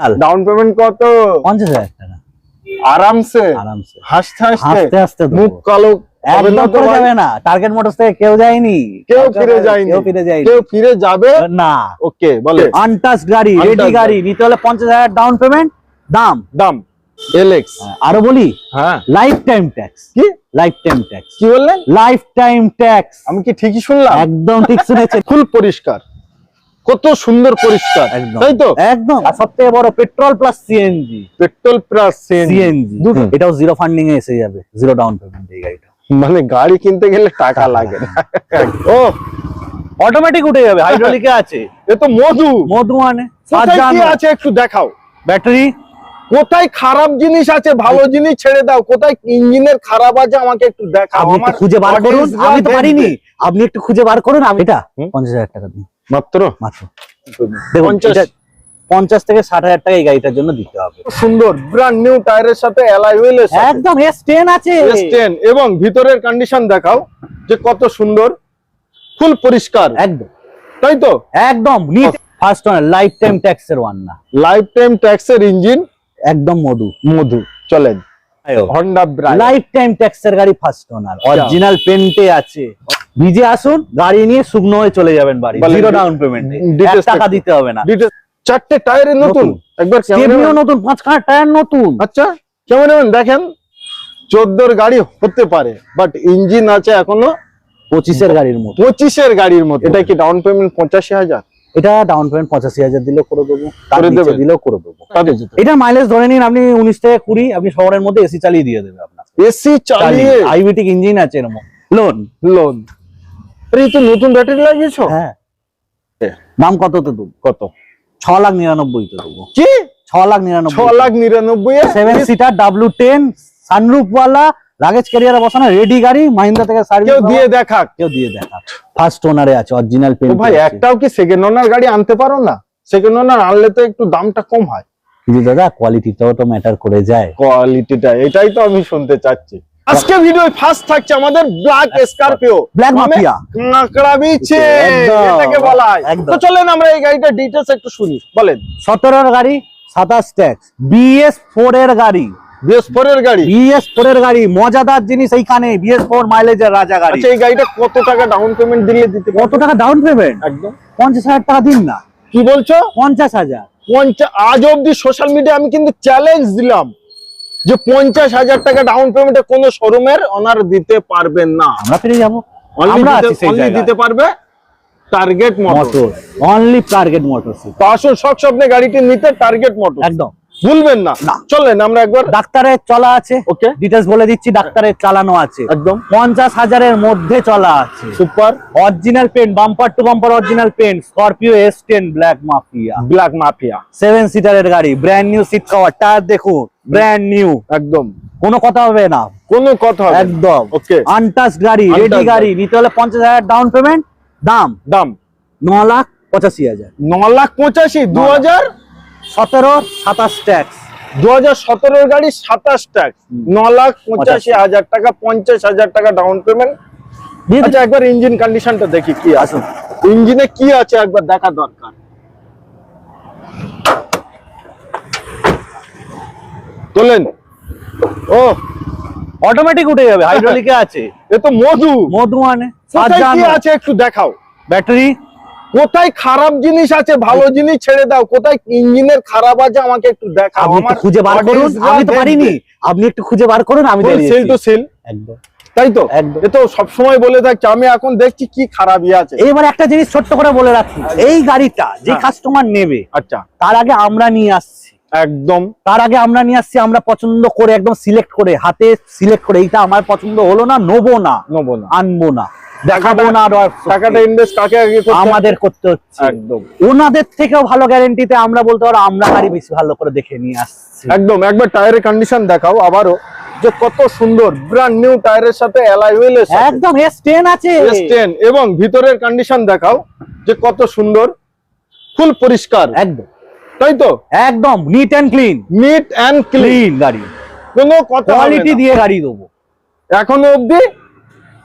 Down payment কত? পঞ্চাশ হাজার টাকা। আরামসে? আরামসে। হাসতে হাসতে? হাসতে মুখ কালো? যাবে না। টার্গেট মোটরস থেকে কেউ যায়নি। কেউ ফিরে যায়নি। কেউ ফিরে যায়নি। কেউ ফিরে যাবে? না। ওকে বলে। গাড়ি রেডি গাড়ি। নিতে হলে পঞ্চাশ হাজার ডাউন পেমেন্ট দাম। দাম। এলেক্স আরও বলি? হ্যাঁ। লাইফ টাইম ট্যাক্স কি? লাইফ টাইম ট্যাক্স কি বললেন? লাইফ টাইম ট্যাক্স আমি কি ঠিকই শুনলাম? একদম ঠিক শুনেছেন। ফুল পরিষ্কার। কত সুন্দর পরিষ্কার তাই তো একদম। আর সব থেকে বড় petrol plus CNG petrol plus CNG দুটো। এটাও জিরো ফান্ডিং এ এসে যাবে জিরো ডাউন পেমেন্ট এই গাড়িটা। মানে গাড়ি কিনতে গেলে টাকা লাগে ও। অটোমেটিক উঠে যাবে হাইড্রোলিকে আছে। এ তো মধু। মধু মানে কোথায় আছে একটু দেখাও। ব্যাটারি কোথায় খারাপ জিনিস আছে ভালো জিনিস ছেড়ে দাও। কোথায় ইঞ্জিনের খারাপ আছে আমাকে একটু দেখাও। আপনি একটু আমার খুঁজে বার করুন। আমি তো। পারিনি। আপনি একটু খুঁজে বার করুন। আমি এটা? পঞ্চাশ হাজার টাকা দিন। মাত্র? মাত্র। পঞ্চাশ। থেকে ষাট হাজার টাকা এই গাড়িটার জন্য দিতে হবে। সুন্দর ব্র্যান্ড নিউ টায়ারের সাথে হুইল একদম এস টেন আছে। S10 এবং ভিতরের কন্ডিশন দেখাও যে কত সুন্দর ফুল পরিষ্কার। একদম। তাই তো? একদম। Neat first one life time ট্যাক্সের ওয়ান না। লাইফ টাইম ট্যাক্সের ইঞ্জিন একদম মধু। মধু। চলেন। হন্ডা লাইফ টাইম ট্যাক্সের গাড়ি ফার্স্ট ওনার অরিজিনাল পেন্টে আছে। ভিজে আসুন গাড়ি নিয়ে শুকনো হয়ে চলে যাবেন বাড়ি। জিরো ডাউন পেমেন্ট টাকা দিতে হবে না। চারটে টায়ারে নতুন। একবার স্টেপনিও নতুন পাঁচ খানা টায়ার নতুন। আচ্ছা ক্যামেরাম্যান দেখেন চোদ্দোর গাড়ি হতে পারে বাট ইঞ্জিন আছে এখনও পঁচিশের গাড়ির মতো। পঁচিশের গাড়ির মতো। এটা কি ডাউন পেমেন্ট পঁচাশি হাজার? এটা ডাউন পেমেন্ট পঁচাশি হাজার দিলেও করে দেবো? দিলেও করে দেবো। এটা মাইলেজ ধরে নিন আপনি উনিশ থেকে কুড়ি আপনি শহরের মধ্যে এসি চালিয়ে দিয়ে দেবে আপনার এসি চালিয়ে? আইবিটিক ইঞ্জিন আছে এরকম। লোন লোন এই তো নতুন ব্যাটারি লাগিয়েছো? হ্যাঁ। দাম কততে দেবো? কত? ছ লাখ নিরানব্বই তে দেবো। কি? ছ লাখ নিরানব্বই ছ লাখ নিরানব্বই? Seven seater W ten sunroof ওয়ালা লাগেজ ক্যারিয়ারে বসানো রেডি গাড়ি মাহিন্দ্রা থেকে সার্ভিস কেউ দিয়ে দেখাক। কেউ দিয়ে দেখা ফার্স্ট ওনারে আছে অরিজিনাল পেন ভাই একটাও কি সেকেন্ড ওনার গাড়ি আনতে পারো না? সেকেন্ড ওনার আনলে তো একটু দামটা কম হয়। কিন্তু দাদা কোয়ালিটিটাও তো ম্যাটার করে যায়। কোয়ালিটিটা এটাই তো আমি শুনতে চাচ্ছি। আজকে ভিডিও ফার্স্ট থাকছে আমাদের ব্ল্যাক স্করপিও ব্ল্যাক Mafia। কাঁকড়া বিছে এটাকে বলা হয়। তো চলেন আমরা এই গাড়িটা ডিটেলস একটু শুনি। বলেন। সতেরোর গাড়ি সাতাশ ট্যাক্স বিএস ফোর এর গাড়ি। বৃহস্পতির গাড়ি। বিএস এর গাড়ি মজাদার জিনিস এইখানে বিএস মাইলেজের রাজা গাড়ি। আচ্ছা এই গাড়িটা কত টাকা ডাউন পেমেন্ট দিলে দিতে কত টাকা ডাউন পেমেন্ট একদম। পঞ্চাশ হাজার টাকা দিন না। কি বলছো? পঞ্চাশ হাজার। পঞ্চাশ আজ অব্দি সোশ্যাল মিডিয়া আমি কিন্তু চ্যালেঞ্জ দিলাম যে পঞ্চাশ হাজার টাকা ডাউন পেমেন্টে কোন শোরুমের অনার দিতে পারবেন না। আমরা ফিরে যাব। Only আমরা দিতে- পারবে target motor motor only target motor তো আসুন সব স্বপ্নে গাড়িটি নিতে টার্গেট মোটর একদম। ভুলবেন না। চলেন আমরা একবার ডাক্তারের চলা আছে। ওকে। ডিটেলস বলে দিচ্ছি ডাক্তারের চালানো আছে। একদম। পঞ্চাশ হাজারের মধ্যে চলা আছে। Super. Original paint bumper to bumper original paint Scorpio S ten black mafia black mafia seven সিটারের গাড়ি brand new seat cover tyre দেখুন ব্র্যান্ড নিউ একদম। কোনো কথা হবে না। কোনো কথা একদম। ওকে। আনটাচ গাড়ি রেডি গাড়ি। নিতে হলে পঞ্চাশ হাজার ডাউন পেমেন্ট দাম। দাম। ন লাখ পঁচাশি হাজার। ন লাখ পঁচাশি দু হাজার সতেরো সাতাশ ট্যাক্স দু হাজার সতেরোর গাড়ি সাতাশ ট্যাক্স ন লাখ পঁচাশি হাজার টাকা পঞ্চাশ হাজার টাকা ডাউন পেমেন্ট আচ্ছা একবার ইঞ্জিন কন্ডিশনটা দেখি কি আছে। ইঞ্জিনে কি আছে একবার দেখা দরকার। তোলেন। ও অটোমেটিক উঠে যাবে হাইড্রোলিকে আছে। এ তো মধু। মধু মানে আছে একটু দেখাও। ব্যাটারি কোথায় খারাপ জিনিস আছে ভালো জিনিস ছেড়ে দাও কোথায় ইঞ্জিনের খারাপ আছে আমাকে একটু দেখাও। আপনি খুঁজে বার করুন আমি তো পারিনি। আপনি একটু খুঁজে বার করুন আমি সেল টু সেল একদম। তাই তো? এ তো সবসময় বলে থাকছে আমি এখন দেখছি কি খারাপ ইয়ে আছে। এইবার একটা জিনিস ছোট্ট করে বলে রাখি এই গাড়িটা যে হ্যাঁ। কাস্টমার নেবে আচ্ছা। তার আগে আমরা নিয়ে আসছি। একদম। তার আগে আমরা নিয়ে আসছি আমরা পছন্দ করে একদম সিলেক্ট করে হাতে সিলেক্ট করে এইটা আমার পছন্দ হলো না নেব না নেব না। আনব না। দেখাবো না টাকাটা ইনভেস্ট কাকে আগে আমাদের করতে হচ্ছে। একদম। ওনাদের থেকেও ভালো গ্যারেন্টিতে আমরা বলতে পারো আমরা গাড়ি বেশি ভালো করে দেখে নিয়ে আসছি। একদম একবার টায়ারের কন্ডিশন দেখাও আবারও। যে কত সুন্দর ব্র্যান্ড নিউ টায়ারের সাথে অ্যালয় হুইল একদম এস টেন আছে। S10 এবং ভিতরের কন্ডিশন দেখাও যে কত সুন্দর ফুল পরিষ্কার। একদম। তাই তো? একদম neat and clean neat clean clean গাড়ি। কোনো কথা কোয়ালিটি দিয়ে গাড়ি দেবো। এখনও অবধি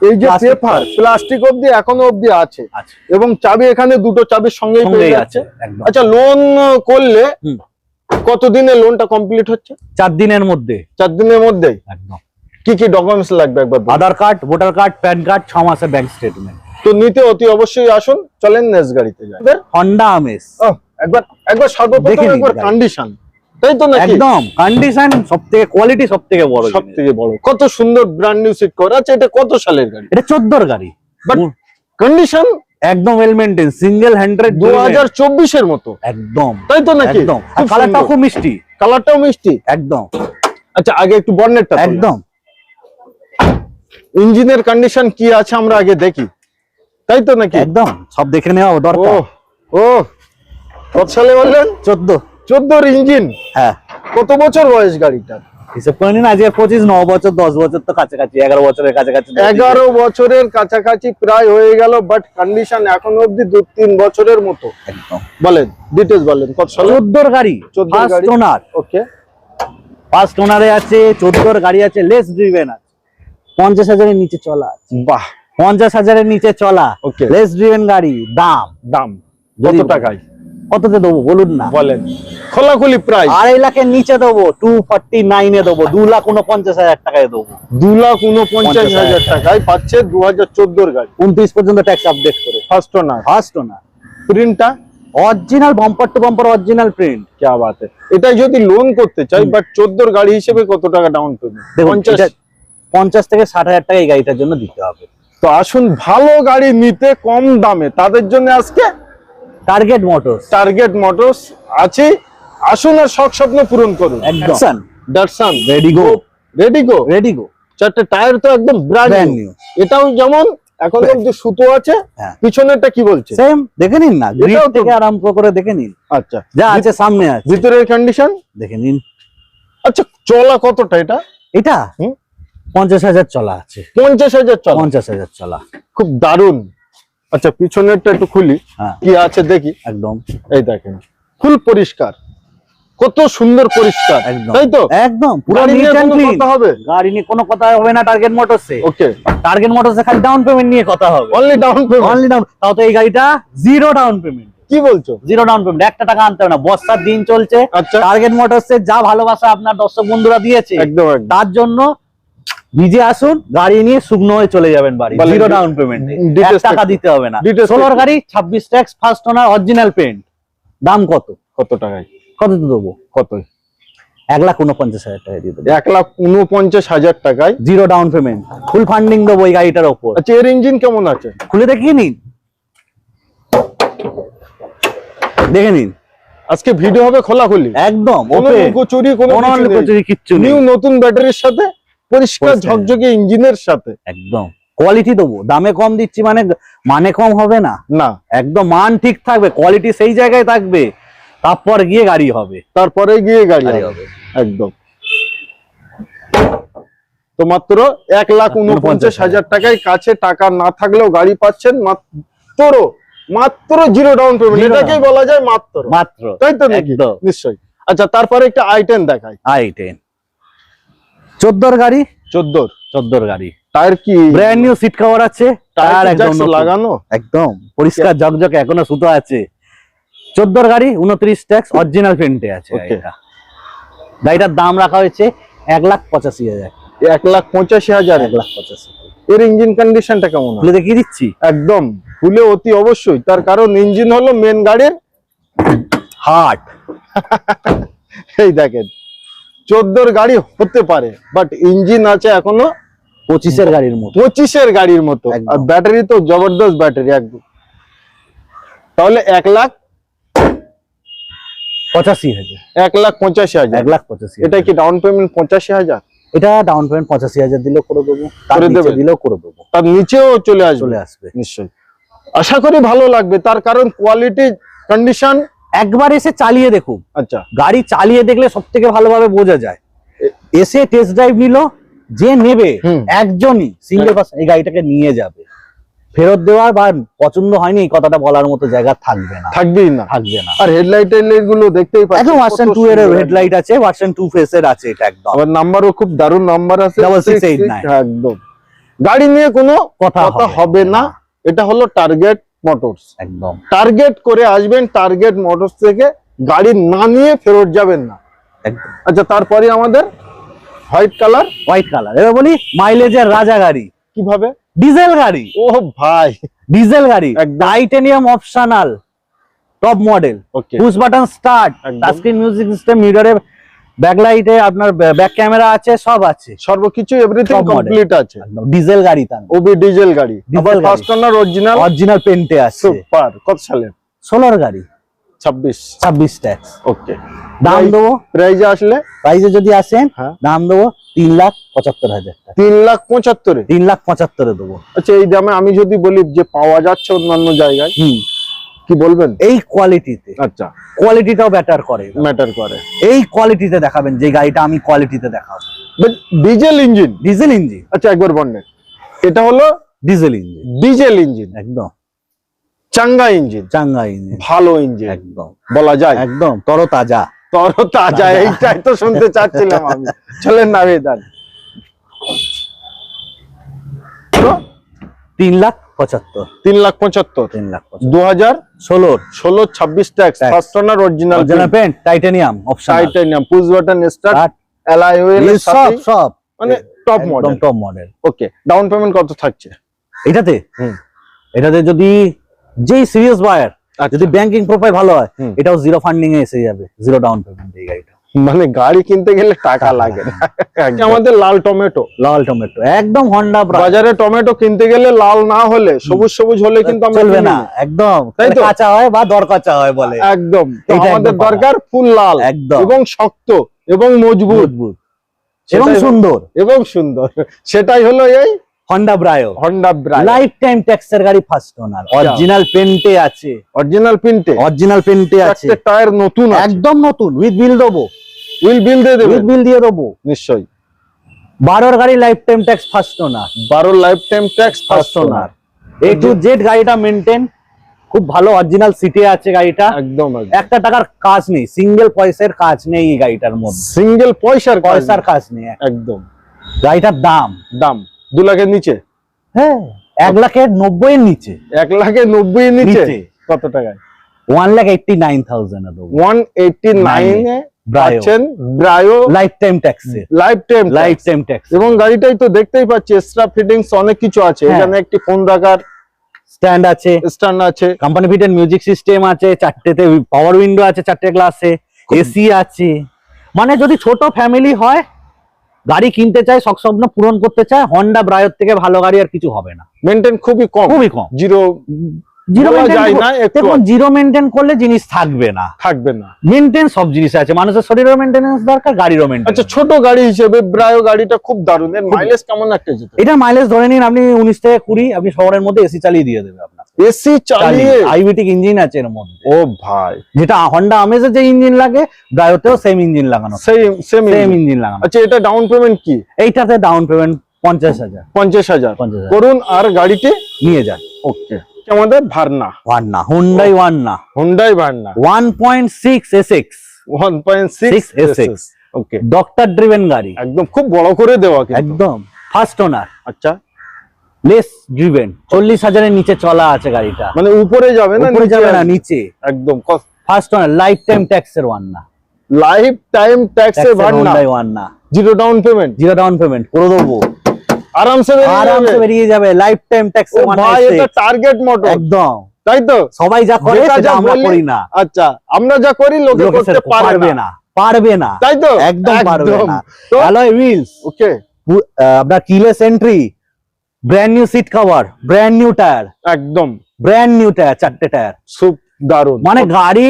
এই যে পেপার প্লাস্টিক অবধি। এখনও অবধি আছে। এবং চাবি এখানে দুটো চাবির সঙ্গেই পেয়ে যাচ্ছে। আছে আচ্ছা লোন করলে। কতদিনে লোনটা কমপ্লিট হচ্ছে? চার দিনের মধ্যে। চার দিনের মধ্যে একদম। কি কি ডকুমেন্টস লাগবে একবার Aadhaar card voter card PAN card ছ মাসের ব্যাংক স্টেটমেন্ট তো নিতে অতি অবশ্যই আসুন চলেন নেস গাড়িতে যাই। হন্ডা আমেস একবার একবার সর্বপ্রথম একবার কন্ডিশন তাই তো নাকি? একদম কন্ডিশন সব থেকে কোয়ালিটি সব থেকে বড় সব জিনিস। থেকে বড়। কত সুন্দর ব্র্যান্ড নিউ সিট করা আছে এটা কত সালের গাড়ি? এটা চোদ্দোর গাড়ি। বাট কন্ডিশন একদম ওয়েল মেনটেন সিঙ্গেল হ্যান্ড্রেড দু হাজার চব্বিশের মতো। একদম। তাই তো নাকি? একদম। আর কালারটাও খুব মিষ্টি। কালারটাও মিষ্টি? একদম। আচ্ছা আগে একটু বর্ণেরটা একদম। ইঞ্জিনের কন্ডিশন কি আছে আমরা আগে দেখি। তাই তো নাকি? একদম। সব দেখে নেওয়া ও দরকার ও কত সালে বললেন? চোদ্দ। চোদ্দোর ইঞ্জিন? হ্যাঁ। কত বছর বয়স গাড়িটা হিসেব করে নিন আজকে পঁচিশ ন বছর দশ বছর তো কাছাকাছি এগারো বছরের কাছাকাছি এগারো বছরের কাছাকাছি প্রায় হয়ে গেল বাট কন্ডিশন এখন অব্দি দু তিন বছরের মতো। একদম। বলেন ডিটেলস বলেন কত সালে? চোদ্দোর গাড়ি 14 ফার্স্ট গাড়ি। ওনার ওকে ফার্স্ট ওনারে আছে চোদ্দোর গাড়ি আছে লেস ড্রিভেন আছে। পঞ্চাশ হাজারের নিচে চলা আছে। বাহ। পঞ্চাশ হাজারের নিচে চলা। Okay. লেস ড্রিভেন গাড়ি দাম। দাম। কত টাকায়? কততে দেবো বলুন না বলেন খোলাখুলি প্রাইস আড়াই লাখের নিচে দেবো টু ফর্টি নাইনে দেবো দু লাখ উনপঞ্চাশ হাজার টাকায় দেবো দু লাখ উনপঞ্চাশ 50,000 হাজার টাকায় পাচ্ছে দু হাজার চোদ্দোর গাড়ি উনত্রিশ পর্যন্ত ট্যাক্স আপডেট করে ফার্স্ট ওনার ফার্স্ট ওনার প্রিন্টটা original bumper to bumper original print क्या बात है এটা যদি লোন করতে চাই বাট চোদ্দোর গাড়ি হিসেবে কত টাকা ডাউন পেমেন্ট দেখুন পঞ্চাশ এটা পঞ্চাশ থেকে ষাট হাজার টাকা এই গাড়িটার জন্য দিতে হবে তো আসুন ভালো গাড়ি নিতে কম দামে তাদের জন্য আজকে টার্গেট মোটরস টার্গেট মোটরস আছে। আসুন আর শখ স্বপ্ন পূরণ করুন। একদম। Datsun redi GO redi GO redi GO চারটে টায়ার তো একদম ব্র্যান্ড নিউ এটাও যেমন এখন যে সুতো আছে হ্যাঁ। পিছনেরটা কি বলছে? সেম দেখে নিন না। এটাও থেকে আরম্ভ করে দেখে নিন। আচ্ছা। যা আছে সামনে আছে। ভিতরের কন্ডিশন দেখে নিন। আচ্ছা চলা কতটা এটা? এটা? হুম? পঞ্চাশ হাজার চলা আছে। পঞ্চাশ হাজার চলা। পঞ্চাশ হাজার চলা। খুব দারুণ আচ্ছা পিছনেরটা একটু খুলি। হ্যাঁ। কি আছে দেখি? একদম। এই দেখেন ফুল পরিষ্কার। কত সুন্দর পরিষ্কার তাই তো? একদম পুরো কথা হবে? গাড়ি নিয়ে কোনো কথা হবে না টার্গেট মোটরসে ওকে টার্গেট মোটরসে খালি ডাউন পেমেন্ট নিয়ে কথা হবে। Only down payment only down তাও তো এই গাড়িটা জিরো ডাউন পেমেন্ট কি বলছো? জিরো ডাউন পেমেন্ট একটা টাকা আনতে হবে না। বর্ষার দিন চলছে। আচ্ছা। টার্গেট মোটরসে যা ভালোবাসা আপনার দর্শক বন্ধুরা দিয়েছে একদম। তার জন্য নিজে আসুন গাড়ি নিয়ে শুকনো হয়ে চলে যাবেন বাড়ি। জিরো ডাউন পেমেন্ট টাকা দিতে হবে না। ষোলোর গাড়ি ছাব্বিশ tax first owner original paint দাম কত? কত টাকায়? কত দেবো? কত এক লাখ উনপঞ্চাশ হাজার টাকা দিয়ে দেবো। এক লাখ উনপঞ্চাশ হাজার টাকায়? Zero down payment full funding দেবো এই গাড়িটার ওপর। আচ্ছা এর ইঞ্জিন কেমন আছে? খুলে দেখিয়ে নিন। দেখে নিন। আজকে ভিডিও হবে খোলাখুলি। একদম কোনো লুকোচুরি কোনো কিছু নেই। নিউ নতুন ব্যাটারির সাথে পরিষ্কার। ঝকঝকে ইঞ্জিনের সাথে। একদম। কোয়ালিটি দেবো দামে কম দিচ্ছি মানে মানে কম হবে না। না। একদম মান ঠিক থাকবে কোয়ালিটি সেই জায়গায় থাকবে তারপর গিয়ে গাড়ি হবে। তারপরে গিয়ে গাড়ি হবে। একদম। তো মাত্র এক লাখ উনপঞ্চাশ হাজার। টাকায় কাছে টাকা না থাকলেও গাড়ি পাচ্ছেন মাত্র মাত্র জিরো ডাউন পেমেন্ট এটাকেই বলা যায় মাত্র। মাত্র। তাই তো নাকি। নিশ্চয়ই। আচ্ছা তারপরে একটা আইটেন দেখাই। আই টেন চোদ্দোর গাড়ি? চোদ্দোর চোদ্দোর গাড়ি। টায়ার কি? ব্র্যান্ড নিউ সিট কভার আছে। টায়ার একদম লাগানো? একদম। পরিষ্কার ঝকঝকে এখনও সুতো আছে। চোদ্দোর গাড়ি উনত্রিশ ট্যাক্স অরিজিনাল পেন্টে আছে গাড়িটার দাম রাখা হয়েছে এক লাখ পঁচাশি হাজার। এক লাখ পঁচাশি হাজার? এক লাখ পঁচাশি এর ইঞ্জিন কন্ডিশনটা কেমন খুলে দেখিয়ে দিচ্ছি। একদম। ফুলে অতি অবশ্যই। তার কারণ ইঞ্জিন হলো মেন গাড়ির হার্ট এই দেখেন। চোদ্দোর গাড়ি হতে পারে বাট ইঞ্জিন আছে এখনও পঁচিশের গাড়ির মতো। পঁচিশের গাড়ির মতো। আর ব্যাটারি তো জবরদস্ত ব্যাটারি একদম। তাহলে এক লাখ পঁচাশি হাজার। এক লাখ পঁচাশি হাজার। এক লাখ পঁচাশি এটা কি ডাউন পেমেন্ট পঁচাশি হাজার? এটা ডাউন পেমেন্ট পঁচাশি হাজার দিলেও করে দেবো। করে দেবেন? দিলেও করে দেবো। তার নিচেও চলে আসবে? চলে আসবে। নিশ্চয়ই। আশা করি ভালো লাগবে। তার কারণ কোয়ালিটি কন্ডিশন একবার এসে চালিয়ে দেখুন। আচ্ছা। গাড়ি চালিয়ে দেখলে সব থেকে ভালোভাবে বোঝা যায়। এসে টেস্ট ড্রাইভ নিল যে নেবে একজনই সিঙ্গেল পার্সন এই গাড়িটাকে নিয়ে যাবে। ফেরত দেওয়ার বা পছন্দ হয়নি এই কথাটা বলার মতো জায়গা থাকবে না। থাকবেই না। থাকবে না। আর হেডলাইট হেডলাইটগুলো দেখতেই পাচ্ছেন একদম ভার্সন কত টু এর হেডলাইট আছে ভার্সন টু ফেসের আছে এটা একদম। আবার নাম্বারও খুব দারুণ নাম্বার আছে Double six eight 66, হ্যাঁ, একদম। গাড়ি নিয়ে কোনো কথা হবে না। এটা হলো টার্গেট মোটরস একদম। টার্গেট করে আসবেন টার্গেট মোটরস থেকে গাড়ি না নিয়ে ফেরত যাবেন না। আচ্ছা তারপরে আমাদের হোয়াইট কালার হোয়াইট কালার এবার বলি মাইলেজের রাজা গাড়ি। কীভাবে? ডিজেল গাড়ি। ও ভাই। ডিজেল গাড়ি। Titanium optional top model okay push button start. Touchscreen music system মিররে ব্যাকলাইটে আপনার ব্যাক ক্যামেরা আছে সব আছে। সর্বকিছু এভরিথিং কমপ্লিট আছে। ডিজেল গাড়ি তার। ওবি ডিজেল গাড়ি। গাড়ি। ফার্স্ট ওনার অরিজিনাল অরিজিনাল পেন্টে আছে। সুপার কত সালের সোলার গাড়ি। 26 ছাব্বিশ ট্যাক্স ওকে দাম দেবো? প্রাইজে আসলে? প্রাইজে যদি আসেন হ্যাঁ। দাম দেবো তিন লাখ পঁচাত্তর হাজার তিন লাখ পঁচাত্তরে? তিন লাখ পঁচাত্তরে দেবো। আচ্ছা এই দামে আমি যদি বলি যে পাওয়া যাচ্ছে অন্যান্য জায়গায় হুম। কি বলবেন? এই কোয়ালিটিতে আচ্ছা। কোয়ালিটিটাও ব্যাটার করে ম্যাটার করে। এই কোয়ালিটিতে দেখাবেন যে গাড়িটা আমি কোয়ালিটিতে দেখাবো। But diesel engine diesel engine আচ্ছা একবার বন্ডেন এটা হলো ডিজেল ইঞ্জিন ডিজেল ইঞ্জিন একদম। চাঙ্গা ইঞ্জিন চাঙ্গা ইঞ্জিন ভালো ইঞ্জিন একদম। বলা যায়? একদম। তরতাজা। তর তাজা। এইটাই তো শুনতে চাচ্ছিলাম আমি। চলেন না বেদান তিন লাখ পঁচাত্তর। তিন লাখ পঁচাত্তর। তিন লাখ দু হাজার ষোলোর ষোলো ছাব্বিশ tax first owner original paint titanium titanium push button সব সব। মানে top model top model okay down payment কত থাকছে? এটাতে? এটাতে যদি যেই সিরিয়াস বায়ার আচ্ছা। যদি ব্যাংকিং প্রোফাইল ভালো হয় এটাও জিরো ফান্ডিং এ এসে যাবে জিরো ডাউন পেমেন্ট এই গাড়িটা। মানে গাড়ি কিনতে গেলে টাকা লাগে আমাদের লাল টমেটো। লাল টমেটো একদম হন্ডা বাজারে টমেটো কিনতে গেলে লাল না হলে সবুজ সবুজ হলে কিন্তু চলবে না একদম। তাই তো? কাঁচা হয় বা দর কাঁচা হয় বলে। একদম। আমাদের দরকার ফুল লাল একদম। এবং শক্ত এবং মজবুত। এবং সুন্দর। এবং সুন্দর। সেটাই হলো এই Honda Brio Honda bright lifetime ট্যাক্সের গাড়ি ফার্স্ট ওনার অরিজিনাল পেন্টে আছে। অরিজিনাল প্রিন্টে অরিজিনাল পেন্টে আছে। টায়ার নতুন একদম নতুন। উইথ বিল দেবো। উইল বিল দিয়ে দেবে বিল দিয়ে দেবো। নিশ্চয়ই। বারোর গাড়ি lifetime tax first owner বারো lifetime tax first owner A to Z গাড়িটা মেনটেন খুব ভালো অরিজিনাল সিটে আছে গাড়িটা। একদম একটা টাকার কাজ নেই সিঙ্গেল পয়সার কাজ নেই এই গাড়িটার মধ্যে। সিঙ্গেল পয়সার পয়সার কাজ নেই একদম। গাড়িটার দাম। দাম। দু লাখের নিচে? হ্যাঁ এক লাখের নব্বই এর নিচে। এক লাখের নব্বই নিচে? নিচে। কত টাকায়? One lakh eighty nine thousand one eighty নাইনে পাচ্ছেন ব্রায়ো লাইফ টাইম ট্যাক্সে lifetime lifetime tax এবং গাড়িটাই তো দেখতেই পাচ্ছি এক্সট্রা ফিটিংস অনেক কিছু আছে। হ্যাঁ। এখানে একটি ফোন রাখার স্ট্যান্ড আছে। স্ট্যান্ড আছে। কোম্পানি ফিটেড মিউজিক সিস্টেম আছে চারটেতে পাওয়ার উইন্ডো আছে চারটে গ্লাসে এসি আছে। মানে যদি ছোট ফ্যামিলি হয় গাড়ি কিনতে চায় শখ স্বপ্ন পূরণ করতে চায় হন্ডা ব্রায়োর থেকে ভালো গাড়ি আর কিছু হবে না। মেনটেন খুবই কম। খুবই কম। জিরো জিরো বলা যায় না, দেখুন জিরো মেনটেন করলে জিনিস থাকবে না। থাকবে না। মেনটেন সব জিনিস আছে। মানুষের শরীরের মেনটেন্স দরকার গাড়িরও মেনটেন আচ্ছা ছোট গাড়ি হিসেবে ব্রায়ো গাড়িটা খুব দারুণ। এর মাইলেজ কেমন একটা যেতে এটা মাইলেজ ধরে নিন আপনি উনিশ থেকে কুড়ি আপনি শহরের মধ্যে এসি চালিয়ে দিয়ে দেবে আপনার এসি চালিয়ে। ইঞ্জিন আছে এর মধ্যে। ও ভাই। যেটা হন্ডা আমেজের যে ইঞ্জিন লাগে ব্রায়োতেও সেম ইঞ্জিন লাগানো। সেম সেম ইঞ্জিন লাগানো। আচ্ছা এটা ডাউন পেমেন্ট কি? এইটাতে ডাউন পেমেন্ট পঞ্চাশ হাজার। পঞ্চাশ হাজার। পঞ্চাশ হাজার। করুন আর গাড়িটি নিয়ে যান। ওকে আমাদের ভারনা। ওয়ান না Hyundai one Hyundai Verna. One point six S one point six 6 SX okay doctor driven গাড়ি। একদম খুব বড় করে দেওয়া একদম ফার্স্ট ওনার আচ্ছা। লেস ড্রিভেন চল্লিশ হাজারের নিচে চলা আছে গাড়িটা। মানে উপরে যাবে না উপরে যাবে না নিচে। একদম ফার্স্ট ওনার লাইফ টাইম ট্যাক্সের ওয়ান না লাইফ টাইম ট্যাক্সে ভারনা। হুন্ডাই ওয়ান না zero down payment zero down payment করে দেবো। আরামসে আরামসে বেরিয়ে যাবে। লাইফ টাইম ভাই এটা টার্গেট মোটর একদম। তাই তো? সবাই যা করে সেটা আমরা করি না। আচ্ছা আমরা যা করি লোকে করতে পারবে না। পারবে না। তাই তো? একদম পারবে না। তো? অ্যালয় হুইলস ওকে আপনার keyless entry brand new seat cover brand new tyre একদম। ব্র্যান্ড নিউ টায়ার চারটে টায়ার খুব দারুণ। মানে গাড়ি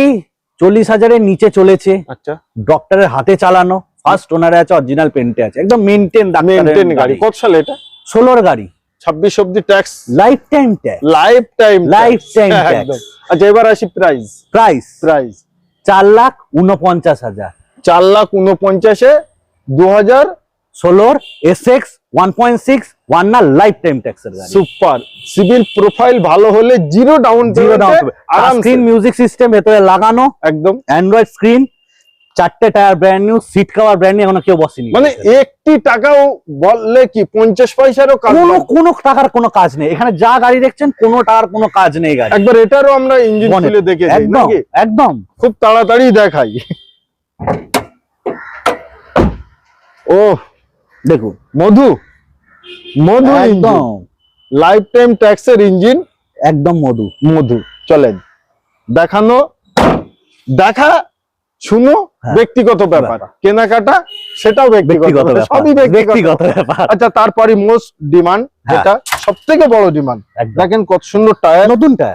চল্লিশ হাজারের নিচে চলেছে। আচ্ছা। ডক্টরের হাতে চালানো। ফার্স্ট ওনারে আছে অরিজিনাল পেন্টে আছে। একদম মেনটেন মেনটেন গাড়ি। কত সালে এটা? ষোলোর গাড়ি। ছাব্বিশ অব্দি tax lifetime tax lifetime tax। একদম। আচ্ছা এবার আসি প্রাইস প্রাইস প্রাইস চার লাখ উনপঞ্চাশ হাজার। চার লাখ উনপঞ্চাশে দু হাজার ষোলোর S X one point six one না লাইফ টাইম ট্যাক্সের গাড়ি। সুপার সিভিল প্রোফাইল ভালো হলে zero down zero down screen music system ভেতরে লাগানো। একদম। অ্যান্ড্রয়েড স্ক্রিন চারটে tyre brand new seat cover brand new এখনও কেউ বসেনি। মানে একটি টাকাও বললে কি পঞ্চাশ পয়সারও কোনো কোনো টাকার কোনো কাজ নেই। এখানে যা গাড়ি দেখছেন কোনো টাকার কোনো কাজ নেই গাড়ি। একবার এটারও আমরা ইঞ্জিন। খুলে দেখে একদম একদম। খুব তাড়াতাড়ি দেখাই। ও দেখুন। মধু মধু একদম। লাইফ টাইম ট্যাক্সের ইঞ্জিন একদম মধু। মধু। চলেন। দেখানো দেখা শুনো হ্যাঁ। ব্যক্তিগত ব্যাপার। কেনাকাটা সেটাও ব্যক্তিগত সবই ব্যক্তিগত। ব্যাপার। আচ্ছা তারপরে মোস্ট ডিমান্ড। যেটা সব থেকে বড় ডিমান্ড দেখেন কত সুন্দর টায়ার নতুনটা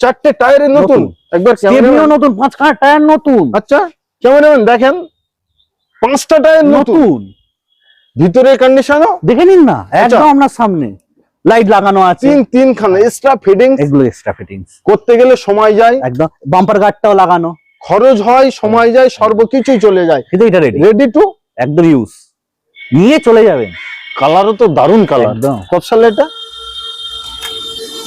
চারটে টায়ারে নতুন। নতুন। একবার cameraman- নতুন পাঁচখানা টায়ার নতুন। আচ্ছা কেমন ক্যামেরাম্যান দেখেন পাঁচটা টায়ার নতুন। নতুন। ভিতরে কন্ডিশনও দেখে নিন না আচ্ছা। একদম আপনার সামনে। লাইট লাগানো আছে। তিন তিন খানা এক্সট্রা ফিটিং এগুলো এক্সট্রা ফিটিংস করতে গেলে সময় যায়। একদম বাম্পার গার্ডটাও লাগানো। খরচ হয় সময় যায় সর্বকিছুই চলে যায়। কিন্তু এটা রেডি রেডি টু একদম ইউজ নিয়ে চলে যাবেন। কালারও তো দারুণ কালার কত সালে এটা?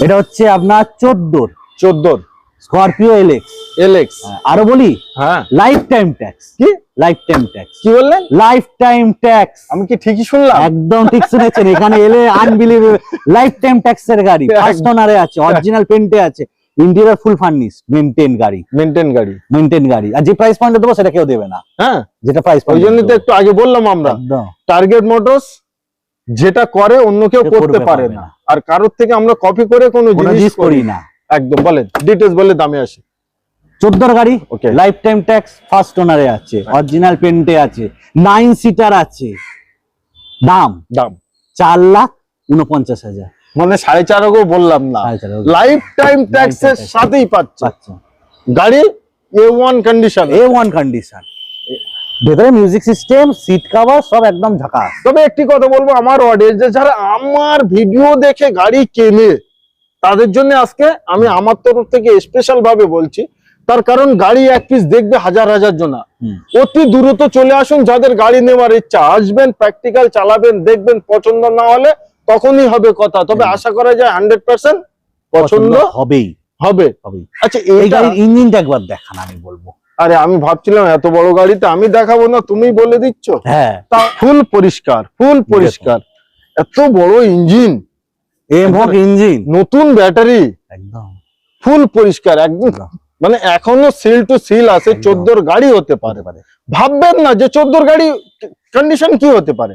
এটা হচ্ছে আপনার চোদ্দোর। চোদ্দোর। স্করপিও এলএক্স এলেক্স আরও বলি? হ্যাঁ। লাইফ টাইম ট্যাক্স কি? লাইফ টাইম ট্যাক্স কি বললেন? লাইফ টাইম ট্যাক্স আমি কি ঠিকই শুনলাম? একদম ঠিক শুনেছেন। এখানে এলে আনবিলিভেবল লাইফ টাইম ট্যাক্সের গাড়ি ফার্স্ট ওনারে আছে অরিজিনাল পেন্টে আছে। ইন্টেরিয়র ফুল ফার্নিশ মেনটেন গাড়ি। মেনটেন গাড়ি। মেনটেন গাড়ি। আর যে প্রাইস পয়েন্টে দেবো সেটা কেউ দেবে না। হ্যাঁ? যেটা প্রাইস ওই জন্য তো একটু আগে বললাম আমরা টার্গেট মোটরস যেটা করে অন্য কেউ করতে পারে না। আর কারোর থেকে আমরা কপি করে কোনো জিনিস করি না। একদম বলেন ডিটেলস বলে দামে আসি। চোদ্দোর গাড়ি okay lifetime tax first ওনারে আছে অরিজিনাল পেন্টে আছে নাইন সিটার আছে। দাম? দাম। চার লাখ উনপঞ্চাশ হাজার। মানে সাড়ে চারকও বললাম না। চার লাইফ টাইম ট্যাক্সের। সাথেই পাচ্ছে। গাড়ি A one condition A one condition ভেতরে মিউজিক সিস্টেম সিট কভার সব একদম ঝাঁকাস তবে একটি কথা বলব আমার অডিয়েন্স যারা আমার ভিডিও দেখে গাড়ি কেনে তাদের জন্য আজকে আমি আমার তরফ থেকে স্পেশাল ভাবে বলছি তার কারণ গাড়ি এক পিস দেখবে হাজার হাজার জনা। অতি দ্রুত চলে আসুন যাদের গাড়ি নেওয়ার ইচ্ছা আসবেন প্র্যাকটিক্যাল চালাবেন দেখবেন পছন্দ না হলে তখনই হবে কথা। তবে আশা করা যায় হান্ড্রেড পার্সেন্ট পছন্দ হবেই। হবে। আচ্ছা এই গাড়ির ইঞ্জিনটা একবার দেখান আমি বলব। আরে আমি ভাবছিলাম এত বড় গাড়িতে আমি দেখাবো না তুমি বলে দিচ্ছ? হ্যাঁ। তা ফুল পরিষ্কার ফুল পরিষ্কার। এত বড় ইঞ্জিন। ইঞ্জিন। নতুন ব্যাটারি। একদম। ফুল পরিষ্কার একদম। মানে এখনও সিল টু সিল আছে। চোদ্দোর গাড়ি হতে পারে। ভাববেন না যে চোদ্দোর গাড়ি কন্ডিশন কি হতে পারে?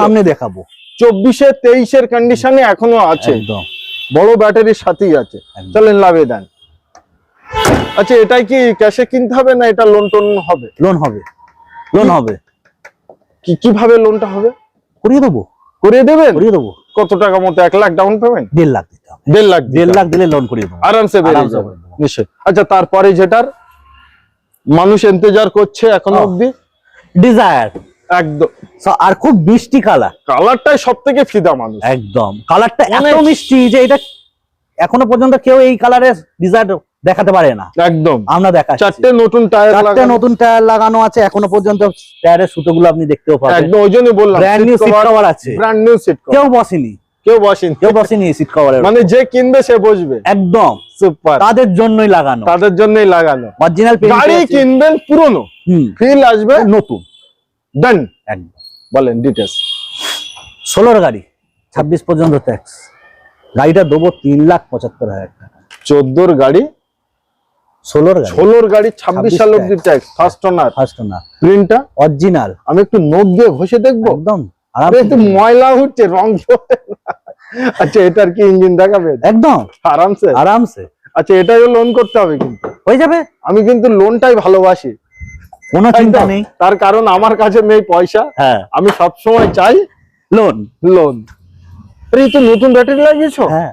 সামনে দেখাবো। চব্বিশে তেইশের কন্ডিশনে এখনও আছে। একদম। বড় ব্যাটারির সাথেই আছে। চলেন লাভে দেন। আচ্ছা এটাই কি ক্যাশে কিনতে হবে না এটা লোন টোন হবে? লোন হবে। লোন হবে। কি কীভাবে লোনটা হবে? করিয়ে দেবো। করিয়ে দেবেন? করিয়ে দেবো। কত টাকা মতো? এক লাখ ডাউন পেমেন্ট দেড় লাখ দিতে হবে। দেড় লাখ দেড় লাখ দিলে লোন করিয়ে দেবো। আরামসে বেরিয়ে যাবে। নিশ্চয় আচ্ছা তারপরে যেটার? মানুষ ইন্তজার করছে এখনও অব্দি ডিজায়ার একদম। আর খুব মিষ্টি কালার কালারটাই সব থেকে ফিদা মানুষ। একদম। কালারটা এত মিষ্টি যে এটা এখনও পর্যন্ত কেউ এই কালারের ডিজায়ার দেখাতে পারে না। একদম। আমরা দেখা চারটে নতুন টায়ার চারটে নতুন টায়ার লাগানো আছে এখনও পর্যন্ত টায়ারের সুতোগুলো আপনি দেখতেও পাবেন। একদম ওই জন্য বললাম ব্র্যান্ড নিউ সিট কভার আছে। ব্র্যান্ড নিউ সিট কভার কেউ বসেনি। কেউ বসেন। কেউ বসেনি সিট কভারের মানে যে কিনবে সে বসবে। একদম। সুপার তাদের জন্যই লাগানো। তাদের জন্যই লাগানো। অরিজিনাল গাড়ি কিনবেন পুরনো। হুম। ফিল আসবে নতুন। ডান একদম। বলেন ডিটেলস ষোলোর গাড়ি ছাব্বিশ পর্যন্ত ট্যাক্স গাড়িটা দেবো তিন লাখ পঁচাত্তর হাজার টাকা। চোদ্দোর গাড়ি ষোলোর গাড়ি। ষোলোর গাড়ি ছাব্বিশ 26 সাল অব্দি ট্যাক্স ফার্স্ট ওনার ফার্স্ট প্রিন্টটা অরিজিনাল আমি একটু নোট দিয়ে ঘষে দেখব? একদম। আরে একটু ময়লা উঠছে রং আচ্ছা এটার কি ইঞ্জিন দেখাবেন একদম। আরামসে? আরামসে। আচ্ছা এটাও লোন করতে হবে কিন্তু। হয়ে যাবে। আমি কিন্তু লোনটাই ভালোবাসি। কোনো চিন্তা নেই। তার কারণ আমার কাছে নেই পয়সা। হ্যাঁ। আমি সব সময় চাই লোন লোন এই তো নতুন ব্যাটারি লাগিয়েছো? হ্যাঁ।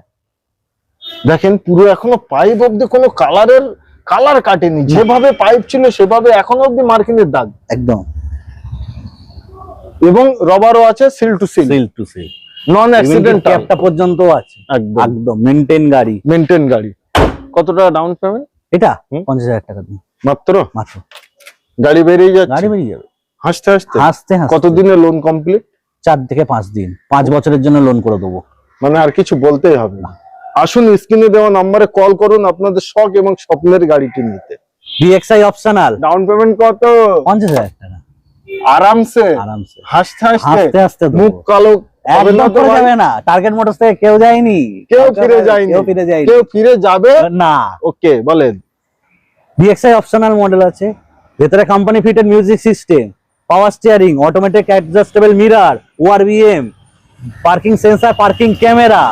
দেখেন পুরো এখনও পাইপ অব্দি কোনো কালারের কালার কাটেনি। যেভাবে পাইপ ছিল সেভাবে এখনও অব্দি মার্কিনের দাগ। একদম। এবং রবারও আছে seal to seal seal to seal non accident ক্যাপটা পর্যন্ত আছে। একদম। একদম। মেনটেন গাড়ি। মেনটেন গাড়ি। কত টাকা ডাউন পেমেন্ট এটা? হুম। পঞ্চাশ হাজার টাকা দিন মাত্র? মাত্র। গাড়ি বেরিয়ে যাচ্ছে? গাড়ি বেরিয়ে যাবে। হাসতে হাসতে? হাসতে কতদিনে লোন কমপ্লিট চার থেকে পাঁচ দিন। পাঁচ বছরের জন্য লোন করে দেবো। মানে আর কিছু বলতেই হবে না। আসুন স্ক্রিনে দেওয়া নম্বরে কল করুন আপনাদের শখ এবং স্বপ্নের গাড়িটি নিতে। ডিএক্সআই অপশনাল ডাউন পেমেন্ট কত? পঞ্চাশ হাজার টাকা। আরামসে? আরামসে। হাসতে হাসতে? হাসতে। মুখ কালো না? যাবে টার্গেট মোটরস থেকে কেউ যায়নি। কেউ ফিরে যায়নি। কেউ ফিরে যায়নি। কেউ ফিরে যাবে? না। ওকে বলেন। ডিএক্সআই অপশনাল মডেল আছে। ভেতরে company fitted music system power steering automatic adjustable mirror ORVM parking sensor parking camera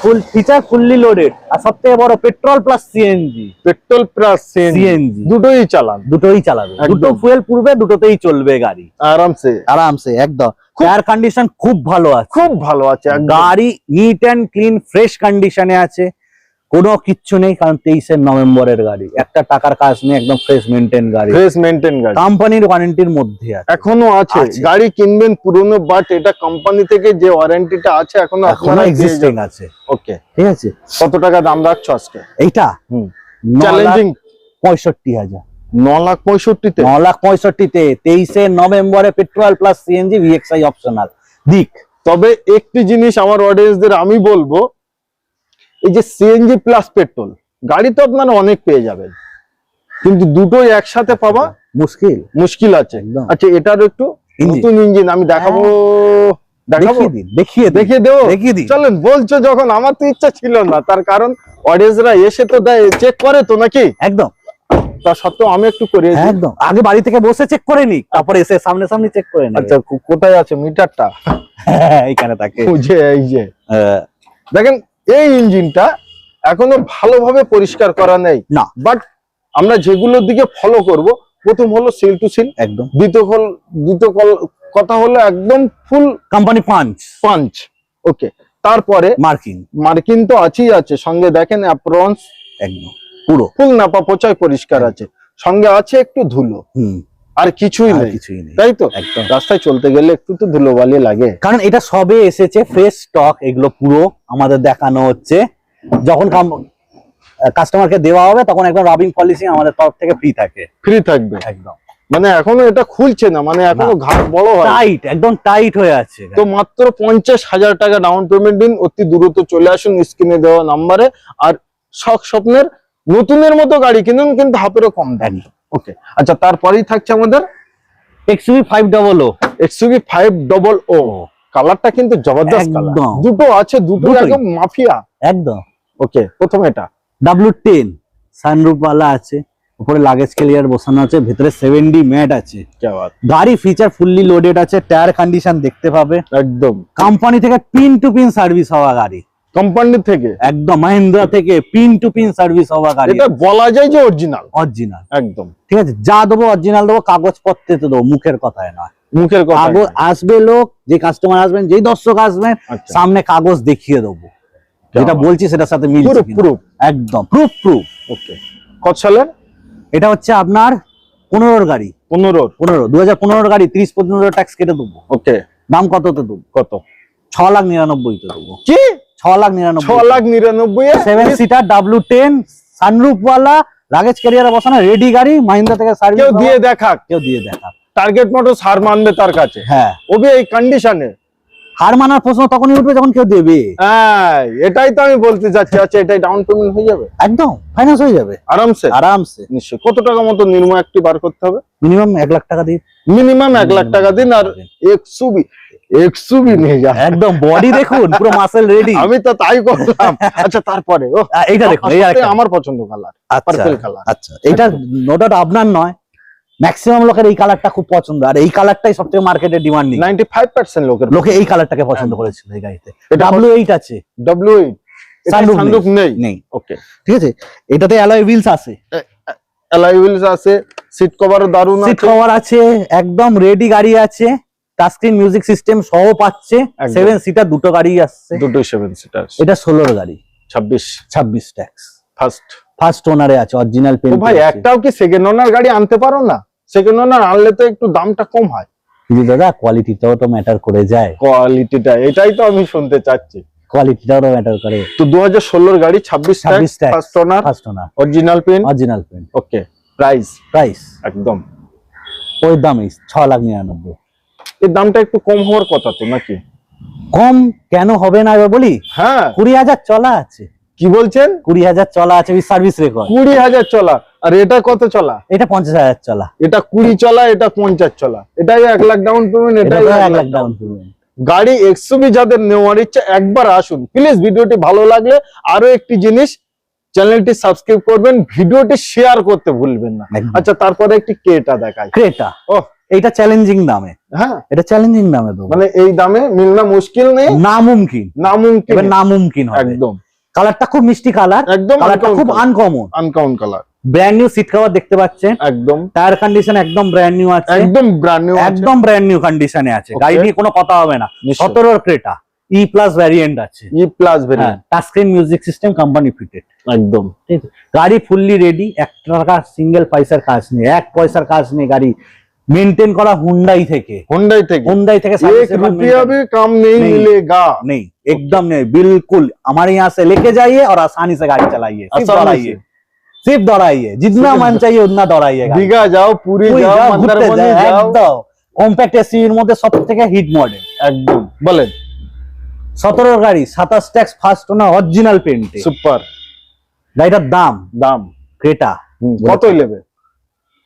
full feature fully loaded আর সব থেকে বড় petrol plus CNG petrol plus CNG CNG দুটোই চালান। দুটোই চালাবে। দুটো ফুয়েল পূর্বে দুটোতেই চলবে গাড়ি। আরামসে। আরামসে একদম। এয়ার কন্ডিশন খুব ভালো আছে। খুব ভালো আছে গাড়ি নিট অ্যান্ড ক্লিন ফ্রেশ কন্ডিশনে আছে। কোনো কিচ্ছু নেই কারণ তেইশের নভেম্বরের গাড়ি। একটা টাকার কাজ নেই একদম ফ্রেশ মেনটেন গাড়ি। ফ্রেশ মেনটেন গাড়ি। কোম্পানির ওয়ারেন্টির মধ্যে আছে। এখনও আছে। আছে। গাড়ি কিনবেন পুরনো বাট এটা কোম্পানি থেকে যে ওয়ারেন্টিটা আছে এখনও এখনও এক্সিস্টিং আছে। ওকে ঠিক আছে? কত টাকা দাম রাখছো আজকে? এইটা? হুম। চ্যালেঞ্জিং পঁয়ষট্টি হাজার। ন লাখ পঁয়ষট্টিতে? ন লাখ পঁয়ষট্টিতে। তেইশে নভেম্বরে petrol plus CNG VXI optional দিক। তবে একটি জিনিস আমার অডিয়েন্সদের আমি বলব এই যে সিএনজি প্লাস পেট্রোল গাড়ি তো আপনারা অনেক পেয়ে যাবেন। কিন্তু দুটোই একসাথে পাওয়া মুশকিল। মুশকিল আছে। আচ্ছা এটার একটু নতুন ইঞ্জিন আমি দেখাবো। দেখাবো? দেখিয়ে দেখিয়ে দেবো? দেখিয়ে চলেন বলছো যখন আমার তো ইচ্ছা ছিল না। তার কারণ অডিয়েন্সরা এসে তো দেয় চেক করে তো নাকি? একদম। তা সত্ত্বেও আমি একটু একদম। আগে বাড়ি থেকে বসে চেক করে নি তারপরে এসে সামনে সামনে চেক করে নি আচ্ছা কোথায় আছে মিটারটা? এইখানে থাকে। এই যে। আহ, দেখেন এই ইঞ্জিনটা এখনও ভালোভাবে পরিষ্কার করা নেই। না। বাট আমরা যেগুলোর দিকে ফলো করব প্রথম হলো সিল টু সিল একদম। দ্বিতীয় হল দ্বিতীয় কল- কথা হলো একদম full company punch punch okay তারপরে মার্কিং মার্কিন তো আছেই আছে সঙ্গে দেখেন অ্যাপ্রন্স একদম। পুরো। ফুল নাপা পোচায় পরিষ্কার আছে। সঙ্গে আছে একটু ধুলো। হুম। আর কিছুই নেই। কিছুই নেই। তাই তো? একদম। রাস্তায় চলতে গেলে একটু তো ধুলোবালি লাগে। কারণ এটা সবে এসেছে ফ্রেশ স্টক এগুলো পুরো আমাদের দেখানো হচ্ছে। যখন কাস্টমারকে দেওয়া হবে তখন একদম রাবিং পলিসি আমাদের তরফ থেকে ফ্রি থাকে। ফ্রি থাকবে। একদম। মানে এখনও এটা খুলছে না মানে এখনও ঘাট বড় হয়। টাইট একদম টাইট হয়ে আছে। তো মাত্র পঞ্চাশ হাজার টাকা ডাউন পেমেন্ট দিন অতি দ্রুত চলে আসুন স্ক্রিনে দেওয়া নাম্বারে আর শখ স্বপ্নের নতুনের মতো গাড়ি কিনুন কিন্তু হাফেরও কম একদম। ওকে আচ্ছা তারপরেই থাকছে আমাদের XUV five double O XUV five double O কালারটা কিন্তু জবরদস্ত কালার দুটো আছে দুটো একদম মাফিয়া। একদম। ওকে প্রথমে এটা। ডাব্লিউ টেন সানরুপওয়ালা আছে। উপরে লাগেজ ক্লিয়ার বসানো আছে ভিতরে সেভেন ডি ম্যাট আছে। গাড়ি ফিচার ফুললি লোডেড আছে টায়ার কন্ডিশন দেখতে পাবে। একদম। কোম্পানি থেকে পিন টু পিন সার্ভিস হওয়া গাড়ি। কোম্পানি থেকে? একদম মাহিন্দ্রা থেকে পিন টু পিন সার্ভিস হওয়া গাড়ি। এটা বলা যায় যে অরিজিনাল অরিজিনাল একদম। ঠিক আছে যা দেবো অরিজিনাল দেবো কাগজপত্রে তো দেবো মুখের কথায় নয়। মুখের কথা আসবে লোক যে কাস্টমার আসবেন যেই দর্শক আসবেন আচ্ছা। সামনে কাগজ দেখিয়ে দেবো। যেটা বলছি সেটার সাথে মিলছে পুরো কিনা। পুরো একদম প্রুফ প্রুফ ওকে কত সালের এটা হচ্ছে আপনার পনেরোর গাড়ি। পনেরো পনেরো দু হাজার পনেরোর গাড়ি তিরিশ পনেরো ট্যাক্স কেটে দেবো। ওকে দাম কততে দেবো? কত? ছ লাখ নিরানব্বইতে দেবো। কি? ছ লাখ ছ লাখ নিরানব্বই seven seater W ten sunroof ওয়ালা লাগেজ ক্যারিয়ারে বসানো রেডি গাড়ি মাহিন্দ্রা থেকে সার্ভিস কেউ দিয়ে দেখাক। কেউ দিয়ে দেখা টার্গেট মোটর হার মানবে তার কাছে। হ্যাঁ। ওবি এই কন্ডিশনে হার মানার প্রশ্ন তখনই উঠবে যখন কেউ দেবে। হ্যাঁ এটাই তো আমি বলতে চাচ্ছি। আচ্ছা এটাই ডাউন পেমেন্ট হয়ে যাবে? একদম ফাইন্যান্স হয়ে যাবে। আরামসে? আরামসে। নিশ্চয় কত টাকা মতো নির্ময় একটি বার করতে হবে? মিনিমাম এক লাখ টাকা দিয়ে মিনিমাম এক লাখ টাকা দিন আর একশোবি নিয়ে যা। একদম বডি দেখুন পুরো মাসেল রেডি আমি তো তাই করলাম। আচ্ছা তারপরে ও। এইটা দেখুন এই আরেকটা। আমার পছন্দ কালার আচ্ছা পার্পল কালার আচ্ছা এটা নো ডাউট আপনার নয়। ম্যাক্সিমাম লোকের এই কালারটা খুব পছন্দ আর এই কালারটাই সবথেকে মার্কেটে ডিমান্ডিং লোকের লোকে এই কালারটাকে পছন্দ করেছিল এই গাড়িতে। এটা আছে। নেই। সানরুফ নেই। নেই। ওকে ঠিক আছে? এটাতে অ্যালয় হুইলস আছে। অ্যালয় হুইলস আছে সিট কভারও দারুণ সিট কভার আছে একদম রেডি গাড়ি আছে। টাচস্ক্রিন মিউজিক সিস্টেম সহ পাচ্ছে। সেভেন সিটার দুটো গাড়ি আসছে। দুটো সেভেন সিটার এটা ষোলোর গাড়ি। ছাব্বিশ। ছাব্বিশ ট্যাক্স ফার্স্ট ফার্স্ট ওনারে আছে অরিজিনাল পেন ভাই একটাও কি সেকেন্ড ওনার গাড়ি আনতে পারো না? সেকেন্ড ওনার আনলে তো একটু দামটা কম হয়। কিন্তু দাদা কোয়ালিটিটাও তো ম্যাটার করে যায়। কোয়ালিটিটা এটাই তো আমি শুনতে চাচ্ছি। কোয়ালিটিটাও ম্যাটার করে। তো দু হাজার ষোলোর গাড়ি ছাব্বিশ 26 tax। First owner first owner original paint original paint okay price price একদম। ওই দামই ছ লাখ নিরানব্বই। এর দামটা একটু কম হওয়ার কথা তো নাকি? কম কেন হবে না এবার বলি? হ্যাঁ। কুড়ি হাজার চলা আছে। কি বলছেন? কুড়ি হাজার চলা আছে সার্ভিস রেকর্ড কুড়ি হাজার চলা। আর এটা কত চলা? এটা পঞ্চাশ হাজার চলা। এটা কুড়ি চলা এটা পঞ্চাশ চলা। এটাই এক লাখ ডাউন পেমেন্ট এটা এটাই এক লাখ ডাউন পেমেন্ট গাড়ি এক্সুবি যাদের নেওয়ার ইচ্ছা একবার আসুন। প্লিজ ভিডিওটি ভালো লাগলে আরও একটি জিনিস চ্যানেলটি সাবস্ক্রাইব করবেন ভিডিওটি শেয়ার করতে ভুলবেন না। আচ্ছা তারপরে একটি কেটা দেখাই। ক্রেটা ও এইটা চ্যালেঞ্জিং দামে। হ্যাঁ। এটা চ্যালেঞ্জিং দামে দেবো। মানে এই দামে মিলনা মুশকিল নেই। নামুমকিন। নামুমকিন। এবার নামুমকিন হবে। একদম। কালারটা খুব মিষ্টি কালার একদম কালারটা খুব uncommon uncount colour brand new seat cover দেখতে পাচ্ছেন? একদম। টায়ার কন্ডিশন একদম ব্র্যান্ড নিউ আছে। একদম ব্র্যান্ড নিউ একদম ব্র্যান্ড নিউ কন্ডিশনে আছে। গাড়ি নিয়ে কোনো কথা হবে না। নিশ্চয়ই। সতেরোর ক্রেটা। ই প্লাস ভ্যারিয়েন্ট আছে। E plus variant touch screen music system company fitted একদম। গাড়ি ফুললি রেডি এক টাকা সিঙ্গেল পয়সার কাজ নেই। এক পয়সার কাজ নেই গাড়ি। মেনটেন করা হুন্ডাই থেকে होंडाई थे हुंडई থেকে एक service ever रुपया maintain- भी कम नहीं नहीं। मिलेगा नहीं एकदम नहीं बिल्कुल हमारे यहाँ से लेके जाइए और आसानी से गाड़ी चलाइए सिर्फ आसानी दौड़ाइए से। सिर्फ दौड़ाइए जितना सिर्फ मन चाहिए उतना दौड़ाइए गाड़ी। दीघा जाओ पूरी कोई जाओ जाओ, ঘুরতে मंदारमनी যায়, जाओ একদম কম্প্যাক্ট এসির মধ্যে সব থেকে হিট মডেল একদম বলেন সতেরো গাড়ি সাতাশ tax first owner original পেন্টে super গাড়িটার দাম দাম ক্রেটা হুম, কতই নেবে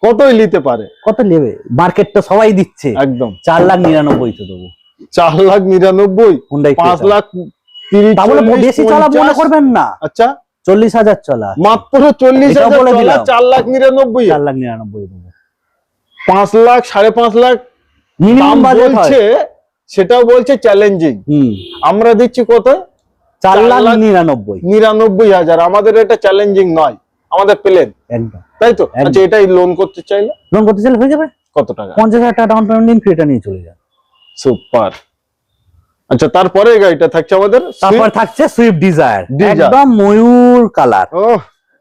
কতই নিতে পারে? কত নেবে? মার্কেট তো সবাই দিচ্ছে। একদম। চার লাখ নিরানব্বই তো দেবো। চার লাখ নিরানব্বই? পাঁচ লাখ তিরিশ তা বেশি চলা মনে করবেন না। আচ্ছা। চল্লিশ হাজার চলা। মাত্র চল্লিশ হাজার চলা, চার লাখ নিরানব্বই? চার লাখ নিরানব্বই দেবো। পাঁচ লাখ সাড়ে পাঁচ লাখ? মিনিমাম বলছে সেটাও বলছে চ্যালেঞ্জিং হুম। আমরা দিচ্ছি কত? চার লাখ নিরানব্বই। নিরানব্বই হাজার। আমাদের এটা চ্যালেঞ্জিং নয়। আমাদের প্লেন একদম। তাই তো? আচ্ছা এটাই লোন করতে চাইলে? লোন করতে চাইলে হয়ে যাবে। কত টাকা? পঞ্চাশ হাজার টাকা ডাউন পেমেন্ট দিন ক্রেটা নিয়ে চলে যান। সুপার আচ্ছা তারপরে গাড়িটা থাকছে আমাদের তারপর থাকছে সুইফট ডিজায়ার একদম ময়ূর কালার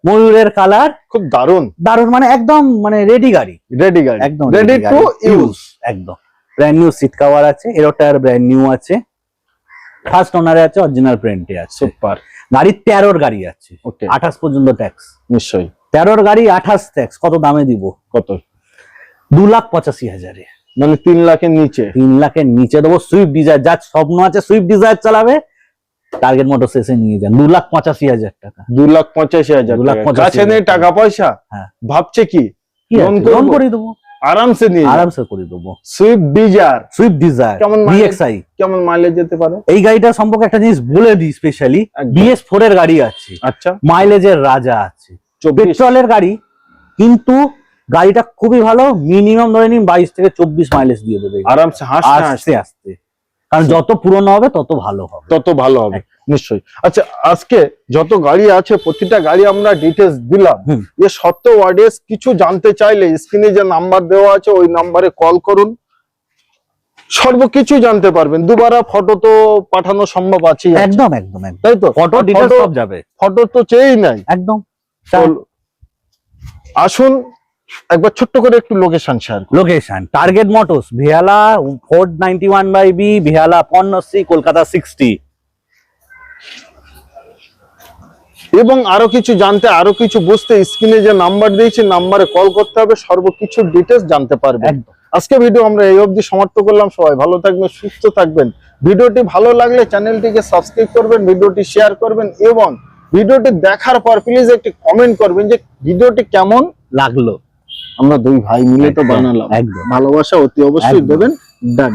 ময়ূরের কালার খুব দারুণ দারুণ মানে একদম মানে রেডি গাড়ি। রেডি গাড়ি। একদম রেডি টু ইউজ একদম। ব্র্যান্ড নিউ সিট কভার আছে এরো টায়ার ব্র্যান্ড নিউ আছে। ফার্স্ট ওনারে আছে অরিজিনাল প্রিন্টে আছে। সুপার গাড়ির তেরোর গাড়ি আছে। ওকে আঠাশ পর্যন্ত ট্যাক্স নিশ্চয়ই। তেরোর গাড়ি আঠাশ ট্যাক্স কত দামে দিব? কত? দু লাখ পঁচাশি হাজারে। মানে তিন লাখের নিচে? তিন লাখের নিচে দেবো সুইফট ডিজায়ার যার স্বপ্ন আছে সুইফট ডিজায়ার চালাবে টার্গেট মোটর শেষে নিয়ে যান। দু লাখ পঁচাশি হাজার টাকা। দু লাখ পঁচাশি হাজার দু লাখ পঁচাশি নেই টাকা পয়সা? হ্যাঁ। ভাবছে কি? লোন করে দেবো। আরামসে নিয়ে আরামসে করে দেবো। সুইফট ডিজার সুইফট ডিজায়ার কেমন? বিএক্সআই কেমন মাইলেজ যেতে পারে? এই গাড়িটা সম্পর্কে একটা জিনিস বলে দিই স্পেশালি বিএস ফোর এর গাড়ি আছে। আচ্ছা। মাইলেজের রাজা আছে। পেট্রোলের গাড়ি কিন্তু গাড়িটা খুবই ভালো মিনিমাম ধরে নিন বাইশ থেকে চব্বিশ মাইলেজ দিয়ে দেবে। আরামসে আস্তে আস্তে কারণ যত পুরনো হবে তত ভালো হবে। তত ভালো হবে নিশ্চয়ই। আচ্ছা আজকে যত গাড়ি আছে প্রতিটা গাড়ি আমরা ডিটেলস দিলাম। এ সত্ত্বেও অডিয়েন্স কিছু জানতে চাইলে স্ক্রিনে যে নাম্বার দেওয়া আছে ওই নাম্বারে কল করুন। সর্বকিছু জানতে পারবেন। দুবারা ফটো তো পাঠানো সম্ভব আছে একদম একদম তাই তো? ফটো ডিটেলস সব যাবে। ফটো তো চেয়েই নাই। একদম। আসুন একবার ছোট্ট করে একটু location share location Target Motors ভিয়ালা four ninety one by B ভিয়ালা পন্নসি কলকাতা সিক্সটি এবং আরও কিছু জানতে আরও কিছু বুঝতে স্ক্রিনে যে নাম্বার দিয়েছি নাম্বারে কল করতে হবে সর্বকিছু ডিটেলস জানতে পারবেন। একদম। আজকে ভিডিও আমরা এই অবধি সমাপ্ত করলাম সবাই ভালো থাকবেন সুস্থ থাকবেন। ভিডিওটি ভালো লাগলে চ্যানেলটিকে সাবস্ক্রাইব করবেন ভিডিওটি শেয়ার করবেন এবং ভিডিওটি দেখার পর প্লিজ একটি কমেন্ট করবেন যে ভিডিওটি কেমন লাগল। আমরা দুই ভাই মিলে তো বানালাম। একদম। ভালোবাসা অতি অবশ্যই। দেবেন। ডান